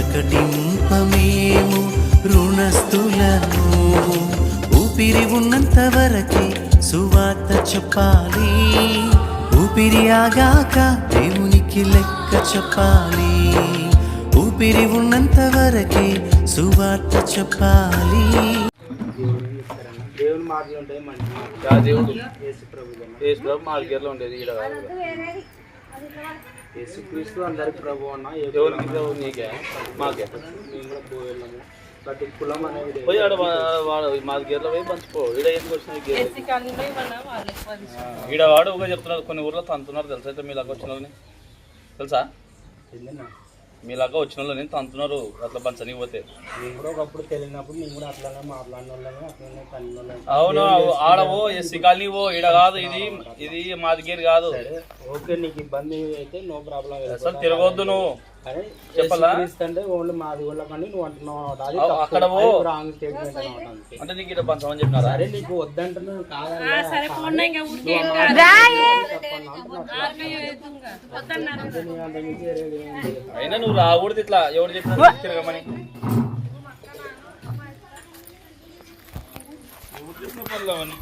ప్రకటింప మేము రుణస్థులను. ఊపిరి ఉన్నంత వరకే సువార్త చెప్పాలి. ఊపిరి ఆగాక దేవునికి లెక్క చెప్పాలి. ఊపిరి ఉన్నంత వరకే సువార్త చెప్పాలి. దేవుని మాటలు ఉంటాయి మంచి దేవుడు. ప్రభు ప్రభు మార్గేర్లో ఉండేది కాదు యేసుక్రీస్తు అందరికి ప్రభు అన్న ఎవరికి ప్రభు నీకే. మాకే. మేము కూడా పోయేళ్ళము. ప్రతి కులం అనేది లేదు. పోయి ఆడ మా గేర్లో పోయి పంచుకో. ఈడ ఎందుకు వచ్చిన ఈడ వాడు ఊగా చెప్తున్నారు కొన్ని ఊర్లో తంతున్నారు తెలుసా? అయితే మీ లాగా వచ్చిన తెలుసా? ఏందన్నా? మీ లాగా వచ్చిన వాళ్ళని తంతున్నారు అట్లా పంచని పోతే. మేము కూడా ఒకప్పుడు తెలియనప్పుడు మేము కూడా అట్లానే మాట్లాడిన వాళ్ళమే అట్లనే తల్లిన వాళ్ళమే. అవును ఆడవో ఎస్సీ కాలనీ ఓ ఈడ కాదు ఇది ఇది మాది గేర్ కాదు. ఓకే నీకు ఇబ్బంది అయితే నో ప్రాబ్లం అసలు తిరగొద్దు నువ్వు. అంటే ఓన్లీ మాది వాళ్ళ కానీ నువ్వు అంటున్నావు. అక్కడ రాంగ్ స్టేట్మెంట్ అంటే నీకు చెప్పినారా? వద్దంటున్నావు కాదన్నా అయినా నువ్వు రాకూడదు ఇట్లా. ఎవరు చెప్పినా తిరగమని. ఎవరు చెప్పిన పనులు అవన్నీ?